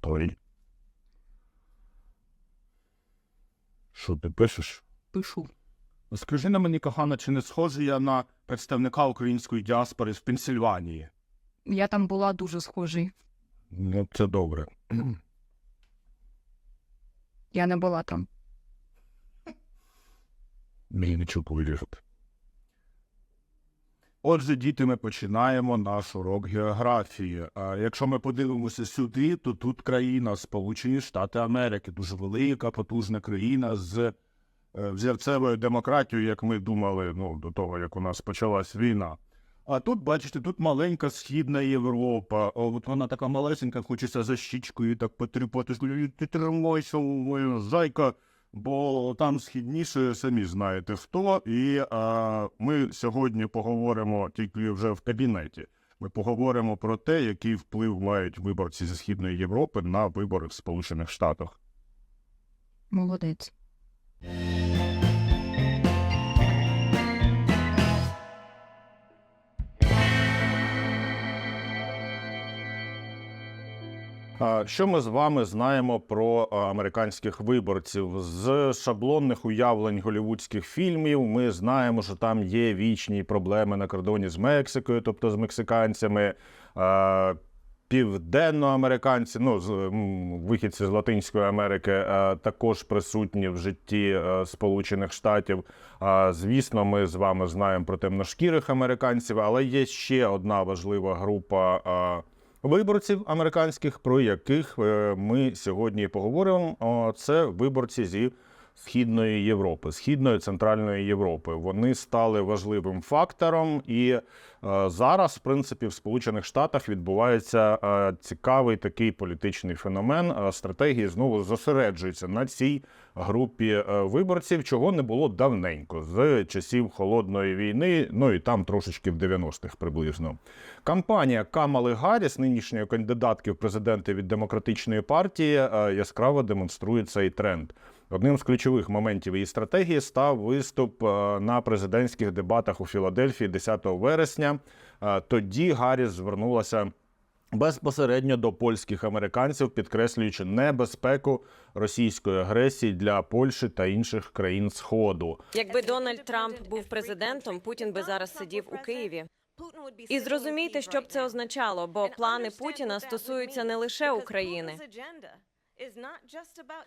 Той. Що ти пишеш? Пишу. Скажи на мені, кохана, чи не схожий я на представника української діаспори з Пенсільванії? Я там була дуже схожий. Ну, це добре. Я не була там. Мені нічого повірити. Отже, діти, ми починаємо наш урок географії. А якщо ми подивимося сюди, то тут країна Сполучені Штати Америки, дуже велика, потужна країна з е, взірцевою демократією, як ми думали, ну, до того, як у нас почалась війна. А тут, бачите, тут маленька східна Європа. О, от вона така малесенька, хочеться за щічкою так потріпати. Ти тримайся, моя зайка, бо там східніше самі знаєте хто. І а, ми сьогодні поговоримо тільки вже в кабінеті. Ми поговоримо про те, який вплив мають виборці зі Східної Європи на вибори в Сполучених Штатах. Молодець. Що ми з вами знаємо про американських виборців? З шаблонних уявлень голівудських фільмів ми знаємо, що там є вічні проблеми на кордоні з Мексикою, тобто з мексиканцями. Південноамериканці, ну з вихідці з Латинської Америки, також присутні в житті Сполучених Штатів. Звісно, ми з вами знаємо про темношкірих американців, але є ще одна важлива група виборців американських, про яких е, ми сьогодні поговоримо. Це виборці зі Східної Європи, Східної Центральної Європи. Вони стали важливим фактором, і е, зараз, в принципі, в Сполучених Штатах відбувається е, цікавий такий політичний феномен. Е, Стратегії знову зосереджуються на цій групі виборців, чого не було давненько з часів холодної війни. Ну і там трошечки в 90-х приблизно. Кампанія Камали Гарріс, нинішньої кандидатки в президенти від демократичної партії, яскраво демонструє цей тренд. Одним з ключових моментів її стратегії став виступ е, на президентських дебатах у Філадельфії 10 вересня. Е, Тоді Гарріс звернулася безпосередньо до польських американців, підкреслюючи небезпеку російської агресії для Польщі та інших країн Сходу. Якби Дональд Трамп був президентом, Путін би зараз сидів у Києві. І зрозумійте, що б це означало, бо плани Путіна стосуються не лише України.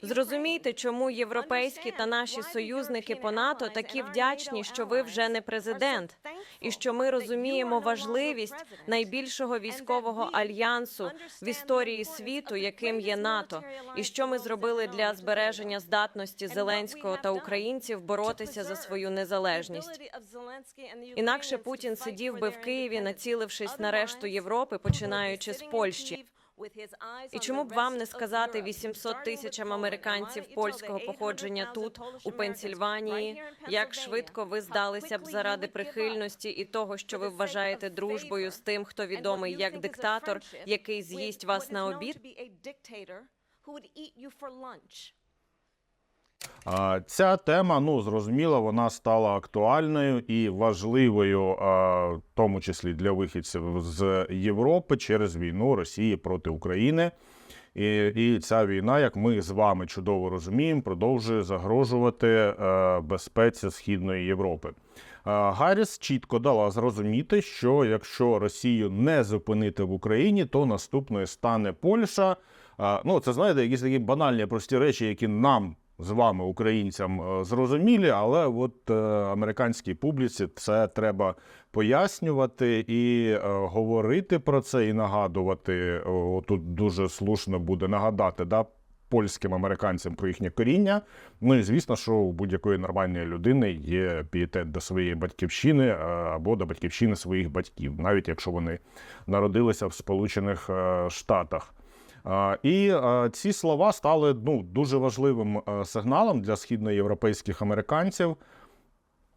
Зрозумійте, чому європейські та наші союзники по НАТО такі вдячні, що ви вже не президент, і що ми розуміємо важливість найбільшого військового альянсу в історії світу, яким є НАТО, і що ми зробили для збереження здатності Зеленського та українців боротися за свою незалежність. Інакше Путін сидів би в Києві, націлившись на решту Європи, починаючи з Польщі. І чому б вам не сказати 800 тисячам американців польського походження тут, у Пенсільванії, як швидко ви здалися б заради прихильності і того, що ви вважаєте дружбою з тим, хто відомий як диктатор, який з'їсть вас на обід? Ця тема, ну зрозуміло, вона стала актуальною і важливою, в тому числі для вихідців з Європи через війну Росії проти України. І, і ця війна, як ми з вами чудово розуміємо, продовжує загрожувати е, безпеці Східної Європи. Гарріс чітко дала зрозуміти, що якщо Росію не зупинити в Україні, то наступною стане Польща. Ну, це знаєте, якісь такі банальні прості речі, які нам з вами, українцям, е, зрозумілі, але от е, американській публіці це треба пояснювати і е, говорити про це, і нагадувати. Тут дуже слушно буде нагадати, да. Польським американцям про їхнє коріння. Ну і звісно, що у будь-якої нормальної людини є пієтет до своєї батьківщини або до батьківщини своїх батьків, навіть якщо вони народилися в Сполучених Штатах. А, І ці слова стали ну, дуже важливим сигналом для східноєвропейських американців.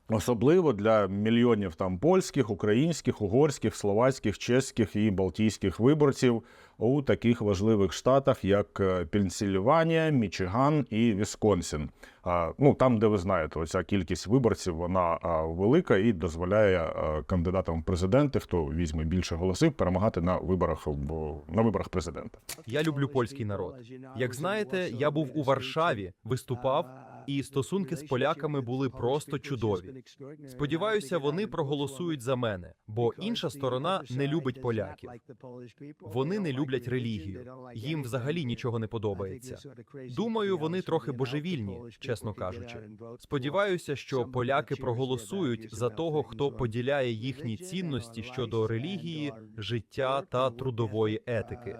Особливо для мільйонів там польських, українських, угорських, словацьких, чеських і балтійських виборців у таких важливих штатах, як е, Пенсільванія, Мічиган і Вісконсін. Ну там, де ви знаєте, оця кількість виборців вона велика і дозволяє а, кандидатам в президенти, хто візьме більше голосів, перемагати на виборах в- на виборах президента. Я люблю польський народ. Як знаєте, я був у Варшаві, виступав, і стосунки з поляками були просто чудові. Сподіваюся, вони проголосують за мене, бо інша сторона не любить поляків. Вони не люблять релігію. Їм взагалі нічого не подобається. Думаю, вони трохи божевільні, чесно кажучи. Сподіваюся, що поляки проголосують за того, хто поділяє їхні цінності щодо релігії, життя та трудової етики.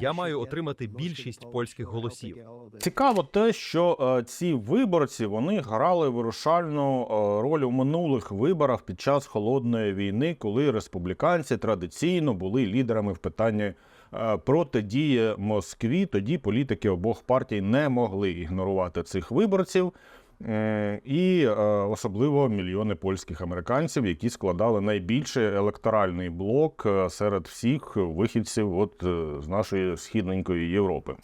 Я маю отримати більшість польських голосів. Цікаво те, що е, ці виборці вони грали вирушальну е, роль у минулих виборах під час холодної війни, коли республіканці традиційно були лідерами в питанні е, протидії Москві. Тоді політики обох партій не могли ігнорувати цих виборців. Е, І е, особливо мільйони польських американців, які складали найбільший електоральний блок е, серед всіх вихідців от, з нашої східненької Європи.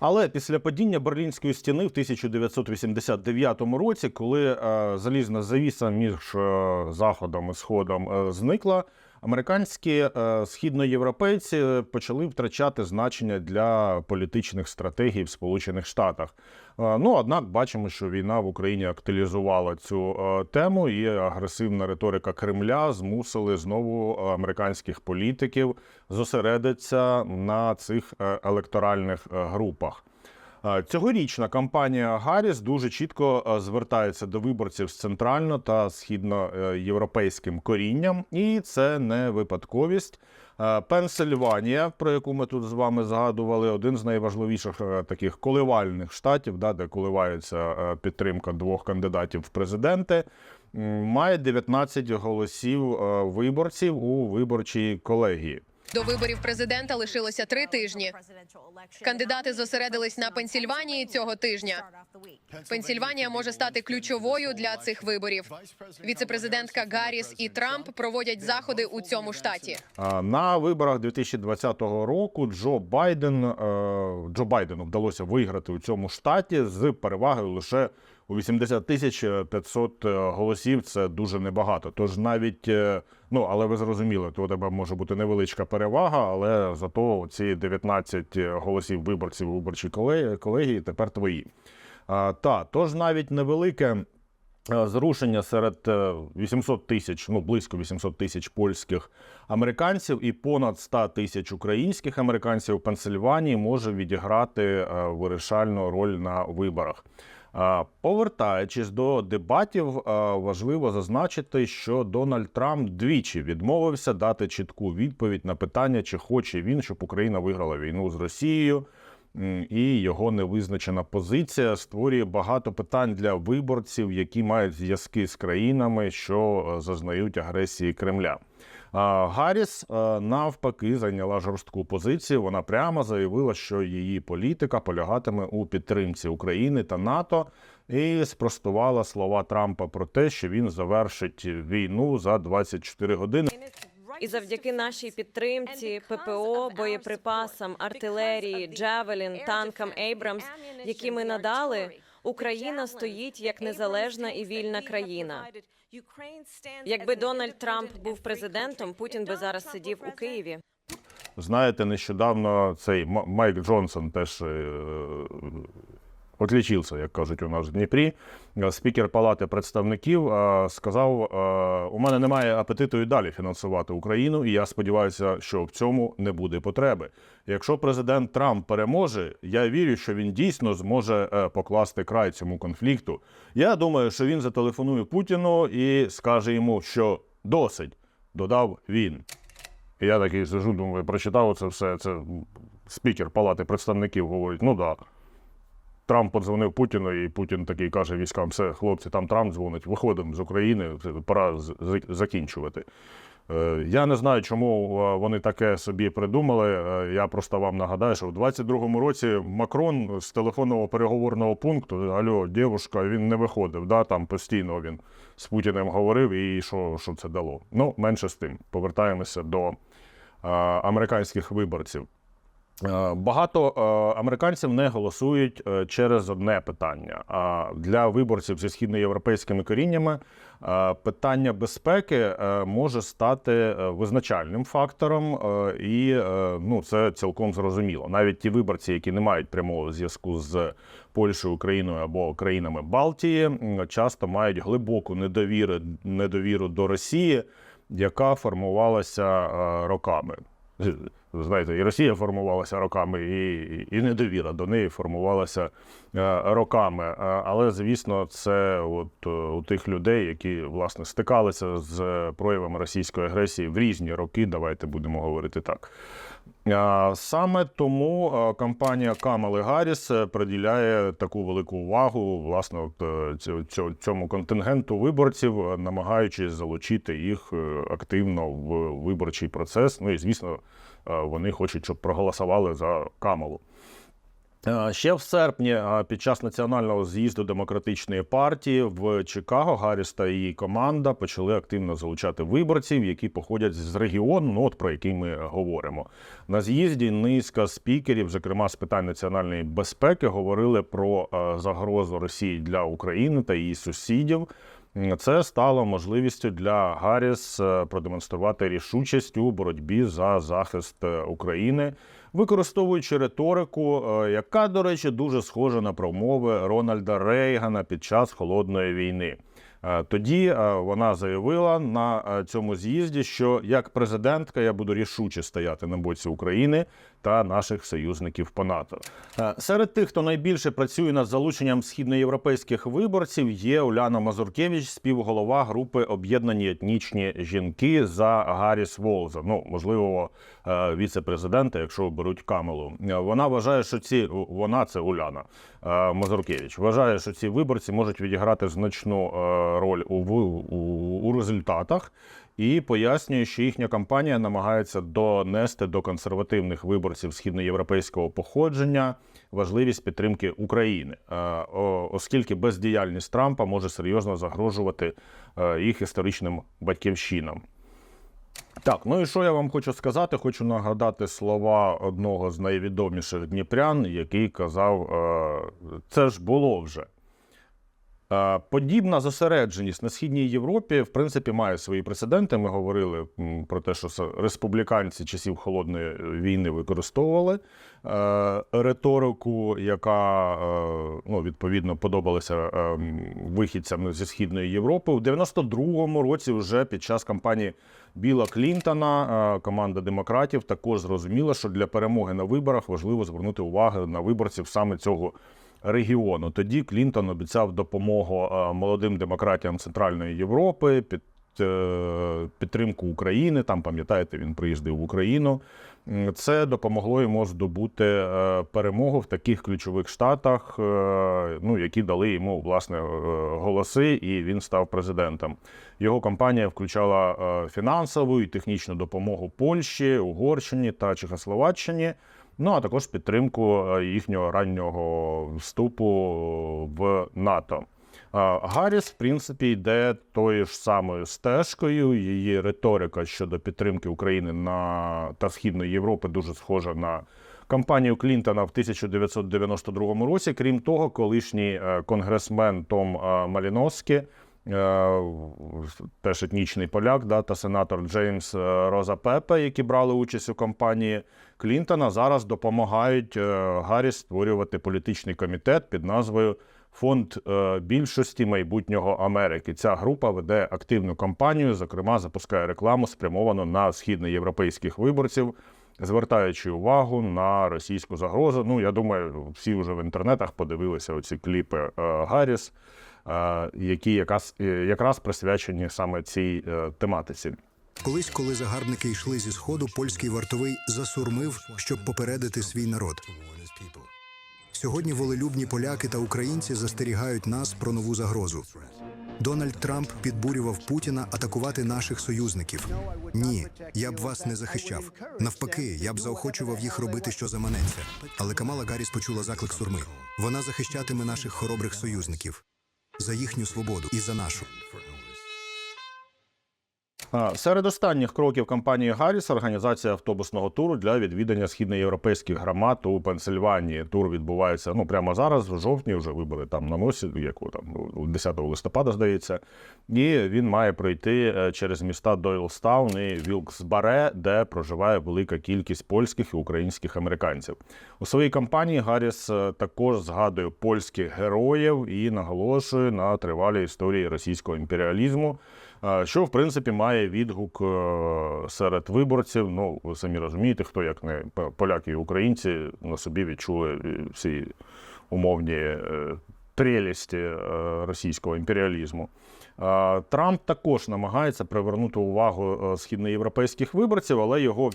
Але після падіння Берлінської стіни в 1989 році, коли залізна завіса між заходом і сходом зникла, американські е, східноєвропейці почали втрачати значення для політичних стратегій в Сполучених Штатах. Е, ну однак бачимо, що війна в Україні актуалізувала цю е, тему, і агресивна риторика Кремля змусили знову американських політиків зосередитися на цих електоральних групах. Е, Цьогорічна кампанія Гарріс дуже чітко е, звертається до виборців з центрально та східноєвропейським корінням, і це не випадковість. Е, Пенсильванія, про яку ми тут з вами згадували, один з найважливіших е, таких коливальних штатів, да, де коливається е, підтримка двох кандидатів в президенти, має 19 голосів е, виборців у виборчій колегії. До виборів президента лишилося три тижні. Кандидати зосередились на Пенсільванії цього тижня. Пенсільванія може стати ключовою для цих виборів. Віцепрезидентка Гарріс і Трамп проводять заходи у цьому штаті. На виборах 2020 року Джо Байден е, Джо Байдену вдалося виграти у цьому штаті з перевагою лише у 80 тисяч 500 голосів. Це дуже небагато. Тож навіть е, ну але ви зрозуміли, то у тебе може бути невеличка перевага, але зато ці 19 голосів виборців у виборчій колегії, тепер твої. А, та тож навіть невелике. Е, Зрушення серед е, 800 тисяч, ну близько 800 тисяч польських американців і понад 100 тисяч українських американців у Пенсильванії може відіграти е, вирішальну роль на виборах. Повертаючись до дебатів, важливо зазначити, що Дональд Трамп двічі відмовився дати чітку відповідь на питання, чи хоче він, щоб Україна виграла війну з Росією. І його невизначена позиція створює багато питань для виборців, які мають зв'язки з країнами, що е, зазнають агресії Кремля. Гарріс е, навпаки зайняла жорстку позицію. Вона прямо заявила, що її політика полягатиме у підтримці України та НАТО, і спростувала слова Трампа про те, що він завершить війну за 24 години. І завдяки нашій підтримці, ППО, боєприпасам, артилерії, Джавелін, танкам Ейбрамс, які ми надали, Україна стоїть як незалежна і вільна країна. Якби Дональд Трамп був президентом, Путін би зараз сидів у Києві. Знаєте, нещодавно цей Майк Джонсон теж е, отлічився, як кажуть у нас в Дніпрі. Е, Спікер Палати представників е, сказав: е, у мене немає апетиту і далі фінансувати Україну, і я сподіваюся, що в цьому не буде потреби. Якщо президент Трамп переможе, я вірю, що він дійсно зможе покласти край цьому конфлікту. Я думаю, що він зателефонує Путіну і скаже йому, що досить, додав він. Я такий сижу, думаю, прочитав це все. Це спікер Палати представників говорить: ну так. Да. Трамп подзвонив Путіну, і Путін такий каже військам: все, хлопці, там Трамп дзвонить, виходимо з України, пора закінчувати. Е, Я не знаю, чому е, вони таке собі придумали. Е, Я просто вам нагадаю, що в 22-му році Макрон з телефонного переговорного пункту Алло, дівушка, він не виходив. Да? Там постійно він з Путіним говорив, і що, що це дало. Ну, менше з тим. Повертаємося до американських виборців. Е, Багато е, американців не голосують е, через одне питання. А для виборців зі східноєвропейськими коріннями питання безпеки може стати визначальним фактором, і ну, це цілком зрозуміло. Навіть ті виборці, які не мають прямого зв'язку з Польщею, Україною або країнами Балтії, часто мають глибоку недовіру, недовіру до Росії, яка формувалася роками. Знаєте, і Росія формувалася роками, і, і недовіра до неї формувалася е, роками. Е, Але, звісно, це от е, у тих людей, які власне стикалися з проявами російської агресії в різні роки. Давайте будемо говорити так. Саме тому компанія Камали Гарріс е, приділяє таку велику увагу власне от, е, цьому контингенту виборців, е, намагаючись залучити їх активно в виборчий процес. Ну і звісно, вони хочуть, щоб проголосували за Камалу. Е, Ще в серпні, е, під час національного з'їзду демократичної партії в Чикаго, Гарріс та її команда почали активно залучати виборців, які походять з регіону, ну от про який ми говоримо. На з'їзді низка спікерів, зокрема з питань національної безпеки, говорили про е, загрозу Росії для України та її сусідів. Це стало можливістю для Гарріс продемонструвати рішучість у боротьбі за захист України, використовуючи риторику, е, яка, до речі, дуже схожа на промови Рональда Рейгана під час холодної війни. Е, Тоді е, вона заявила на е, цьому з'їзді, що як президентка я буду рішуче стояти на боці України та наших союзників по НАТО. Серед тих, хто найбільше працює над залученням східноєвропейських виборців, є Уляна Мазуркевич, співголова групи Об'єднані етнічні жінки за Гарріс Волза. Ну можливо, віце-президента, якщо беруть Камелу. Вона вважає, що ці вона це Уляна Мазуркевич. Вважає, що ці виборці можуть відіграти значну е, роль у, у, у результатах. І пояснює, що їхня кампанія намагається донести до консервативних виборців східноєвропейського походження важливість підтримки України, е, оскільки бездіяльність Трампа може серйозно загрожувати е, їх історичним батьківщинам. Так, ну і що я вам хочу сказати? Хочу нагадати слова одного з найвідоміших дніпрян, який казав: е, це ж було вже. Е, Подібна зосередженість на східній Європі, в принципі, має свої прецеденти. Ми говорили про те, що республіканці часів холодної війни використовували е, риторику, яка е, ну, відповідно подобалася е, вихідцям зі східної Європи. У 92-му році, вже під час кампанії Біла Клінтона, е, команда демократів також зрозуміла, що для перемоги на виборах важливо звернути увагу на виборців саме цього регіону. Тоді Клінтон обіцяв допомогу е, молодим демократіям Центральної Європи, під, е, підтримку України. Там, пам'ятаєте, він приїздив в Україну. Це допомогло йому здобути е, перемогу в таких ключових штатах, ну, які дали йому власне голоси, і він став президентом. Його кампанія включала фінансову і технічну допомогу Польщі, Угорщині та Чехословаччині. Ну а також підтримку е, їхнього раннього вступу в НАТО. Гарріс, в принципі, йде тою ж самою стежкою. Її риторика щодо підтримки України на та Східної Європи дуже схожа на кампанію Клінтона в 1992 році. Крім того, колишній е, конгресмен Том е, Маліновський, теж етнічний поляк, да, та сенатор Джеймс е, Роза Пепе, які брали участь у кампанії Клінтона, зараз допомагають е, Гарріс створювати політичний комітет під назвою Фонд е, більшості майбутнього Америки. Ця група веде активну кампанію, зокрема, запускає рекламу, спрямовану на східноєвропейських виборців, звертаючи увагу на російську загрозу. Ну, я думаю, всі вже в інтернетах подивилися оці кліпи е, Гарріс, е, які якраз, е, якраз присвячені саме цій е, тематиці. Колись, коли загарбники йшли зі сходу, польський вартовий засурмив, щоб попередити свій народ. Сьогодні волелюбні поляки та українці застерігають нас про нову загрозу. Дональд Трамп підбурював Путіна атакувати наших союзників. Ні, я б вас не захищав. Навпаки, я б заохочував їх робити, що заманеться. Але Камала Гарріс почула заклик сурми. Вона захищатиме наших хоробрих союзників за їхню свободу і за нашу. Серед останніх кроків кампанії Гарріс організація автобусного туру для відвідання східноєвропейських громад у Пенсильванії. Тур відбувається ну прямо зараз, в жовтні, вже вибори там на носі, яку там ну, 10 листопада, здається. І він має пройти е, через міста Дойлстаун і Вілксбаре, де проживає велика кількість польських і українських американців. У своїй кампанії Гарріс е, також згадує польських героїв і наголошує на тривалій історії російського імперіалізму. Що в принципі має відгук е, серед виборців. Ну, ви самі розумієте, хто як не поляки і українці на собі відчули е, всі умовні прелісті е, російського імперіалізму. Трамп також намагається привернути увагу східноєвропейських виборців, але його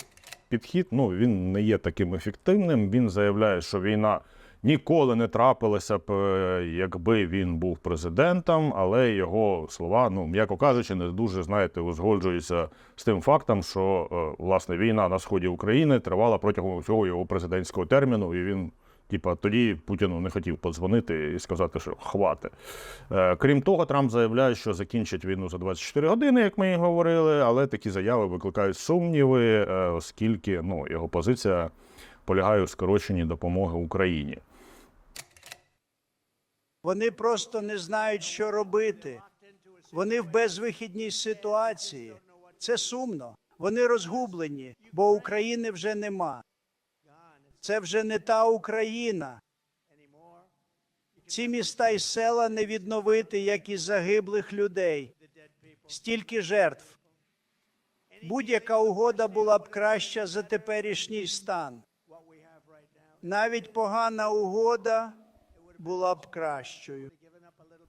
підхід ну, він не є таким ефективним. Він заявляє, що війна ніколи не трапилася б, е, якби він був президентом, але його слова, ну м'яко кажучи, не дуже знаєте, узгоджуються з тим фактом, що е, власне війна на сході України тривала протягом всього його президентського терміну, і він. Типа тоді Путіну не хотів подзвонити і сказати, що хвати. Е, крім того, Трамп заявляє, що закінчить війну за 24 години, як ми і говорили, але такі заяви викликають сумніви, е, оскільки ну, його позиція полягає у скороченні допомоги Україні. Вони просто не знають, що робити. Вони в безвихідній ситуації. Це сумно. Вони розгублені, бо України вже нема. Це вже не та Україна. Ці міста і села не відновити, як і загиблих людей. Стільки жертв. Будь-яка угода була б краща за теперішній стан. Навіть погана угода була б кращою.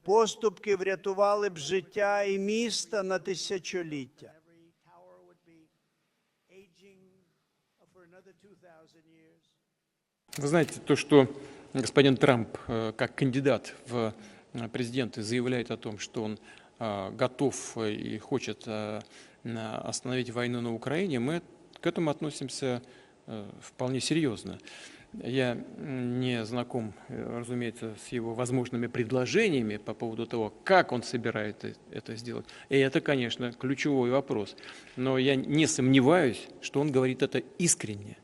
Поступки врятували б життя і міста на тисячоліття. Вы знаете, то, что господин Трамп, э, как кандидат в э, президенты, заявляет о том, что он э, готов э, и хочет э, на- остановить войну на Украине, мы к этому относимся э, вполне серьезно. Я м, не знаком, э, разумеется, с его возможными предложениями по поводу того, как он собирается это сделать. И это, конечно, ключевой вопрос. Но я не сомневаюсь, что он говорит это искренне.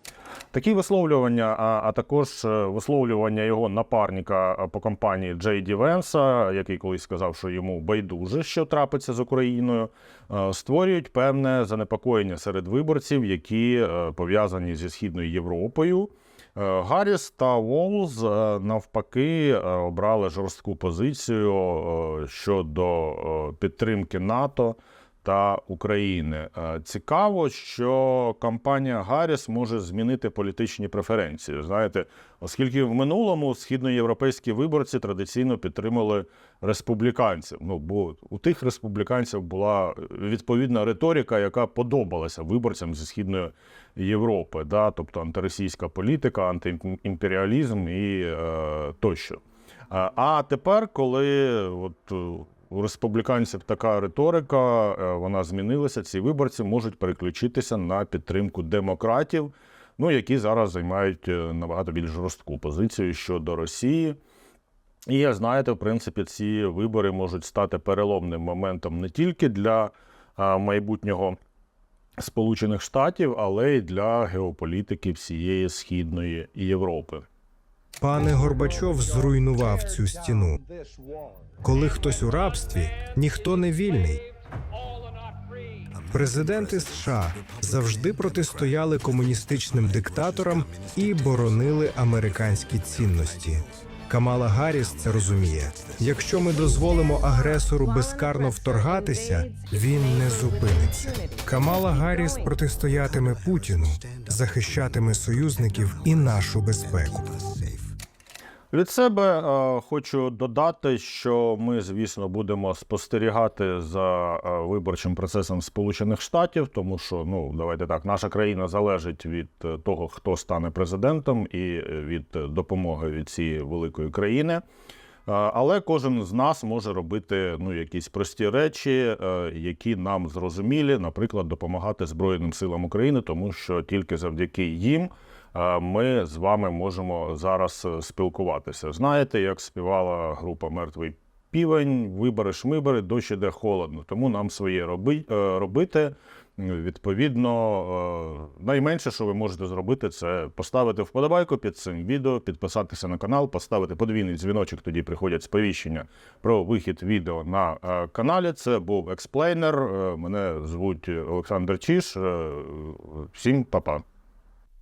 Такі висловлювання, а, а також е, висловлювання його напарника е, по компанії Джей Ді Венса, який колись сказав, що йому байдуже, що трапиться з Україною, е, створюють певне занепокоєння серед виборців, які е, пов'язані зі східною Європою. Е, Гарріс та Волз е, навпаки е, обрали жорстку позицію щодо підтримки НАТО та України. Е, Цікаво, що кампанія Гарріс може змінити політичні преференції. Знаєте, оскільки в минулому східноєвропейські виборці традиційно підтримали республіканців. Ну бо у тих республіканців була відповідна риторика, яка подобалася виборцям зі східної Європи, да? тобто антиросійська політика, антиімперіалізм і е, тощо. А- А тепер, коли от, е, у республіканців така риторика, е, вона змінилася, ці виборці можуть переключитися на підтримку демократів, ну, які зараз займають е, набагато більш жорстку позицію щодо Росії. І знаєте, в принципі, ці вибори можуть стати переломним моментом не тільки для майбутнього Сполучених Штатів, але й для геополітики всієї східної Європи. Пане Горбачов зруйнував цю стіну. Коли хтось у рабстві, ніхто не вільний. Президенти США завжди протистояли комуністичним диктаторам і боронили американські цінності. Камала Гарріс це розуміє. Якщо ми дозволимо агресору безкарно вторгатися, він не зупиниться. Камала Гарріс протистоятиме Путіну, захищатиме союзників і нашу безпеку. Від себе е, хочу додати, що ми, звісно, будемо спостерігати за е, виборчим процесом Сполучених Штатів, тому що ну давайте так, наша країна залежить від е, того, хто стане президентом, і е, від е, допомоги від цієї великої країни. Е, Але кожен з нас може робити ну, якісь прості речі, е, які нам зрозумілі, наприклад, допомагати Збройним силам України, тому що тільки завдяки їм ми з вами можемо зараз е, спілкуватися. Знаєте, як співала група Мертвий півень, вибори шмибори, дощ іде холодно. Тому нам своє роби, е, робити. Відповідно, е, найменше, що ви можете зробити, це поставити вподобайку під цим відео, підписатися на канал, поставити подвійний дзвіночок. Тоді приходять сповіщення про вихід відео на каналі. Це був експлейнер. Мене звуть Олександр Чіш. Всім па-па.